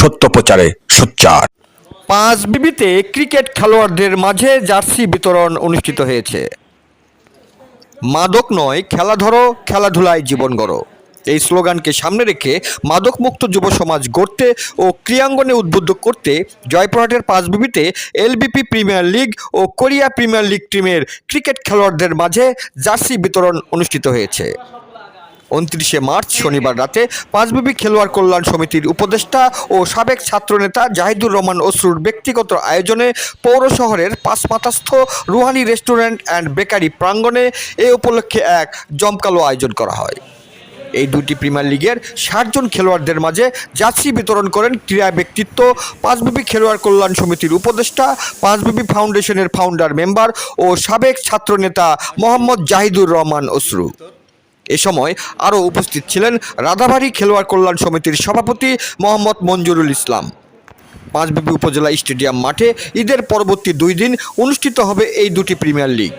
সত্য প্রচারে সোচ্চার। পাঁচ বিবিতে ক্রিকেট খেলোয়াড়দের মাঝে জার্সি বিতরণ অনুষ্ঠিত হয়েছে। মাদক নয়, খেলা ধরো, খেলাধুলায় জীবন গড়ো। এই স্লোগানকে সামনে রেখে মাদকমুক্ত যুব সমাজ গড়তে ও ক্রিয়াঙ্গনে উদ্বুদ্ধ করতে জয়পুরহাটের পাঁচ বিবিতে এলবিপি প্রিমিয়ার লিগ ও কোরিয়া প্রিমিয়ার লিগ টিমের ক্রিকেট খেলোয়াড়দের মাঝে জার্সি বিতরণ অনুষ্ঠিত হয়েছে। উনত্রিশে মার্চ শনিবার রাতে পাঁচবিবি খেলোয়াড় কল্যাণ সমিতির উপদেষ্টা ও সাবেক ছাত্রনেতা জাহিদুর রহমান অসরুর ব্যক্তিগত আয়োজনে পৌর শহরের পাঁচমাতাস্থ রুহানি রেস্টুরেন্ট অ্যান্ড বেকারি প্রাঙ্গণে এ উপলক্ষে এক জমকালো আয়োজন করা হয়। এই দুটি প্রিমিয়ার লিগের ষাটজন খেলোয়াড়দের মাঝে জার্সি বিতরণ করেন ক্রীড়া ব্যক্তিত্ব, পাঁচবিবি খেলোয়াড় কল্যাণ সমিতির উপদেষ্টা, পাঁচবিবি ফাউন্ডেশনের ফাউন্ডার মেম্বার ও সাবেক ছাত্রনেতা মোহাম্মদ জাহিদুর রহমান অসরু এ সময় আরও উপস্থিত ছিলেন রাধাবাড়ি খেলোয়াড় কল্যাণ সমিতির সভাপতি মোহাম্মদ মঞ্জুরুল ইসলাম। পাঁচবিবি উপজেলা স্টেডিয়াম মাঠে ঈদের পরবর্তী দুই দিন অনুষ্ঠিত হবে এই দুটি প্রিমিয়ার লিগ।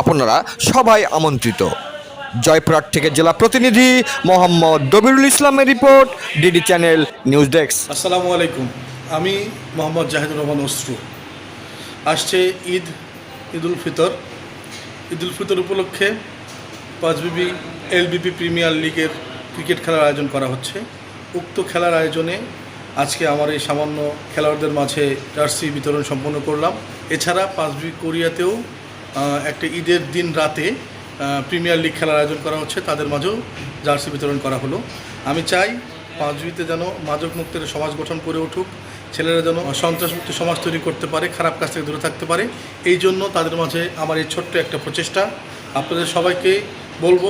আপনারা সবাই আমন্ত্রিত। জয়পুরহাট থেকে জেলা প্রতিনিধি মোহাম্মদ দবিরুল ইসলামের report, DD channel news desk. আসসালামু আলাইকুম। আমি মোহাম্মদ জাহিদুর রহমান অস্ত্রু। আসছে ঈদ, ঈদুল ফিতর। ঈদুল ফিতর উপলক্ষে পাঁচবিবি এলবিপি প্রিমিয়ার লিগের ক্রিকেট খেলার আয়োজন করা হচ্ছে। উক্ত খেলার আয়োজনে আজকে আমার এই সামান্য খেলোয়াড়দের মাঝে জার্সি বিতরণ সম্পন্ন করলাম। এছাড়া পাঁচবি কোরিয়াতেও একটা ঈদের দিন রাতে প্রিমিয়ার লিগ খেলার আয়োজন করা হচ্ছে। তাদের মাঝেও জার্সি বিতরণ করা হলো। আমি চাই পাঁচবিতে যেন মাদক মুক্তের সমাজ গঠন করে উঠুক, ছেলেরা যেন সন্ত্রাসমুক্ত সমাজ তৈরি করতে পারে, খারাপ কাজ থেকে দূরে থাকতে পারে। এই জন্য তাদের মাঝে আমার এই ছোট্ট একটা প্রচেষ্টা। আপনাদের সবাইকে বলব,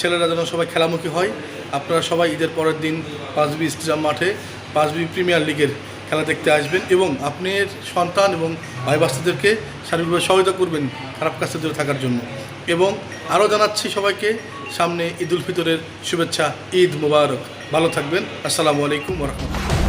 ছেলেরা যেন সবাই খেলামুখী হয়। আপনারা সবাই ঈদের পরের দিন পাঁচবি স্টেডিয়াম মাঠে, পাঁচবি প্রিমিয়ার লিগের খেলা দেখতে আসবেন এবং আপনার সন্তান এবং ভাই বাচ্চাদেরকে শারীরিকভাবে সহায়তা করবেন খারাপ কাজ থেকে দূরে থাকার জন্য। এবং আরও জানাচ্ছি সবাইকে, সামনে ঈদ উল ফিতরের শুভেচ্ছা, ঈদ মুবারক। ভালো থাকবেন। আসসালামু আলাইকুম রহমতুল্লাহ।